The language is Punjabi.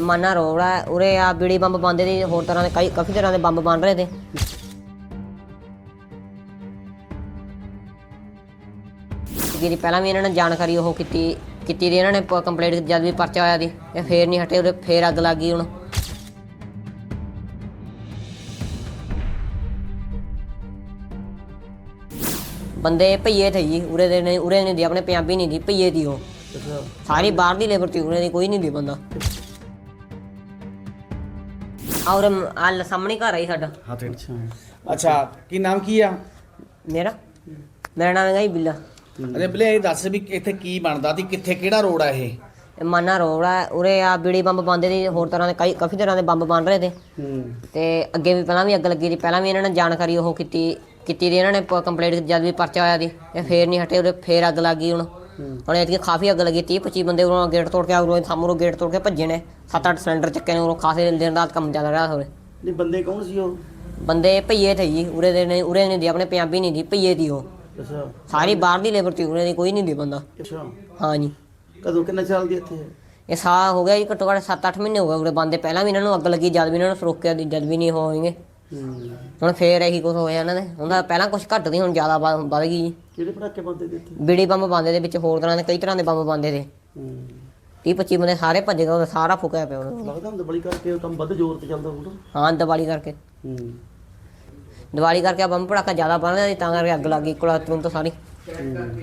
ਮਾਨਾ ਆ ਉਰੇ ਆ ਬੀੜੀ ਬੰਬ ਬੰਦੇ ਦੀ ਹੋਰ ਤਰ੍ਹਾਂ ਦੇ ਕਈ ਕਾਫੀ ਤਰ੍ਹਾਂ ਦੇ ਬੰਬ ਬਣ ਰਹੇ ਤੇ ਜਿਹਦੀ ਪਹਿਲਾਂ ਵੀ ਇਹਨਾਂ ਨੇ ਜਾਣਕਾਰੀ ਉਹ ਕੀਤੀ ਕੀਤੀ ਦੀ ਇਹਨਾਂ ਨੇ ਕੰਪਲੀਟ ਜਦ ਵੀ ਪਰਚਾ ਹੋਇਆ ਦੀ ਇਹ ਫੇਰ ਨਹੀਂ ਹਟੇ ਉਰੇ ਫੇਰ ਅੱਗ ਲੱਗ ਗਈ ਹੁਣ। ਬੰਦੇ ਭਈਏ ਥੇ ਜੀ ਉਰੇ ਦੇ ਨੇ ਉਰੇ ਨਹੀਂ ਦੀ ਆਪਣੇ ਪੰਜਾਬੀ ਨਹੀਂ ਦੀ ਭਈਏ ਦੀ ਉਹ। ਸਾਰੀ ਬਾਹਰ ਦੀ ਲੇਬਰ ਤੀ ਉਰੇ ਦੀ ਕੋਈ ਨਹੀਂ ਦੀ ਬੰਦਾ। ਔਰ ਆ ਸਾਹਮਣੇ ਘਰ ਆਈ ਸਾਡਾ। ਅੱਛਾ। ਅੱਛਾ ਕੀ ਨਾਮ ਕੀ ਆ? ਮੇਰਾ? ਮੇਰਾ ਨਾਮ ਹੈਗਾ ਜੀ ਬਿੱਲਾ। ਅਰੇ ਬਲੇ ਇਹ ਦੱਸ ਵੀ ਇੱਥੇ ਕੀ ਬਣਦਾ ਸੀ ਕਿੱਥੇ ਕਿਹੜਾ ਰੋਡ ਆ ਇਹ? ਇਹ ਮਾਨਾ ਰੋਡ ਆ ਉਰੇ ਆ ਬੀੜੀ ਬੰਬ ਬੰਦੇ ਦੀ ਹੋਰ ਤਰ੍ਹਾਂ ਦੇ ਕਈ ਕਾਫੀ ਤਰ੍ਹਾਂ ਦੇ ਬੰਬ ਬਣ ਰਹੇ ਤੇ ਹੂੰ। ਤੇ ਅੱਗੇ ਵੀ ਪਹਿਲਾਂ ਵੀ ਅੱਗ ਲੱਗੀ ਸੀ ਪਹਿਲਾਂ ਵੀ ਇਹਨਾਂ ਨੇ ਜਾਣਕਾਰੀ ਉਹ ਕੀਤੀ ਕੀਤੀ ਦੀ ਇਹਨਾਂ ਨੇ ਕੰਪਲੀਟ ਜਦ ਵੀ ਪਰਚਾ ਹੋਇਆ ਦੀ ਇਹ ਫੇਰ ਨਹੀਂ ਹਟੇ ਉਰੇ ਫੇਰ ਅੱਗ ਲੱਗ ਗਈ ਹੁਣ। ਹੁਣ ਇਹਦੀ ਕਾਫੀ ਅੱਗ ਲੱਗੀ 30 25 ਬੰਦੇ ਉਰੋਂ ਗੇਟ ਤੋੜ ਕੇ ਉਰੋਂ ਸਾਹਮਣੋਂ ਗੇਟ ਤੋੜ ਕੇ ਭੱਜੇ ਨੇ। 7-8 ਸਿਲੰਡਰ ਚੱਕੇ ਨੇ ਉਰੋਂ ਖਾਸੇ ਦਿਨ ਰਾਤ ਕੰਮ ਚੱਲ ਰਿਹਾ ਹੋਵੇ ਨਹੀਂ ਬੰਦੇ ਕੌਣ ਸੀ ਉਹ? ਬੰਦੇ ਭਈਏ ਥੇ ਜੀ ਉਰੇ ਦੇ ਨੇ ਉਰੇ ਨਹੀਂ ਦੀ ਆਪਣੇ ਪੰਜਾਬੀ ਨਹੀਂ ਦੀ ਭਈਏ ਦੀ ਉਹ। ਅੱਛਾ। ਸਾਰੀ ਬਾਹਰ ਦੀ ਲੇਬਰ ਤੀ ਉਰੇ ਦੀ ਕੋਈ ਨਹੀਂ ਦੀ ਬੰਦਾ। ਅੱਛਾ। ਹਾਂ ਜੀ। ਕਦੋਂ ਕਿੰਨਾ ਚੱਲਦੀ ਇੱਥੇ? ਇਹ ਸਾਲ ਹੋ ਗਿਆ ਜੀ ਘੱਟੋ ਘੱਟ 7-8 ਮਹੀਨੇ ਹੋ ਗਏ ਉਰੇ ਬੰਦੇ। ਪਹਿਲਾਂ ਵੀ ਇਹਨਾਂ ਨੂੰ ਅੱਗ ਲੱਗੀ ਜਦ ਵੀ ਇਹਨਾਂ ਨੂੰ ਰੋਕਿਆ ਦੀ ਜਦ ਵੀ ਨਹੀਂ ਹੋਣਗੇ। ਹੁਣ ਫੇਰ ਇਹੀ ਕੁਝ ਹੋਇਆ ਇਹਨਾਂ ਦੇ। ਹੁੰਦਾ ਪਹਿਲਾਂ ਕੁਝ ਘੱਟ ਦੀ ਹੁਣ ਜ਼ਿਆਦਾ ਵਧ ਵਧ ਗਈ ਜੀ। ਕਿਹੜੇ ਪੜਾਕੇ ਬੰਦੇ ਦੇ ਇੱਥੇ? ਬੀੜੀ ਬੰਬ ਬੰਦੇ ਦੇ ਵਿੱਚ ਹੋਰ ਤਰ੍ਹਾਂ ਦੇ ਕਈ ਤਰ੍ਹਾਂ ਦੇ ਬੰਬ ਬੰਦੇ ਦੇ। ਹੂੰ। 30 25 ਬੰਦੇ ਸਾਰੇ ਭੱਜ ਗਏ ਉਹਦਾ ਸਾਰਾ ਫੁਕਿਆ ਪਿਆ ਉਹਨਾਂ ਦਾ। ਲੱਗਦਾ ਹੁੰਦਾ ਬੜੀ ਕਰਕੇ ਉਹ ਕੰਮ ਵੱਧ ਜ਼ੋਰ ਤੇ ਚੱਲਦਾ ਹੋਊਗਾ। ਹਾਂ ਦੀਵਾਲੀ ਕਰਕੇ। ਹੂੰ। ਦੀਵਾਲੀ ਕਰਕੇ ਆ ਬੰਬ ਪੜਾਕਾ ਜ਼ਿਆਦਾ ਰਿਹਾ ਸੀ ਤਾਂ ਕਰਕੇ ਅੱਗ ਲੱਗ ਗਈ ਕੋਲਾ ਤੁਰੰਤ ਸਾਰੀ।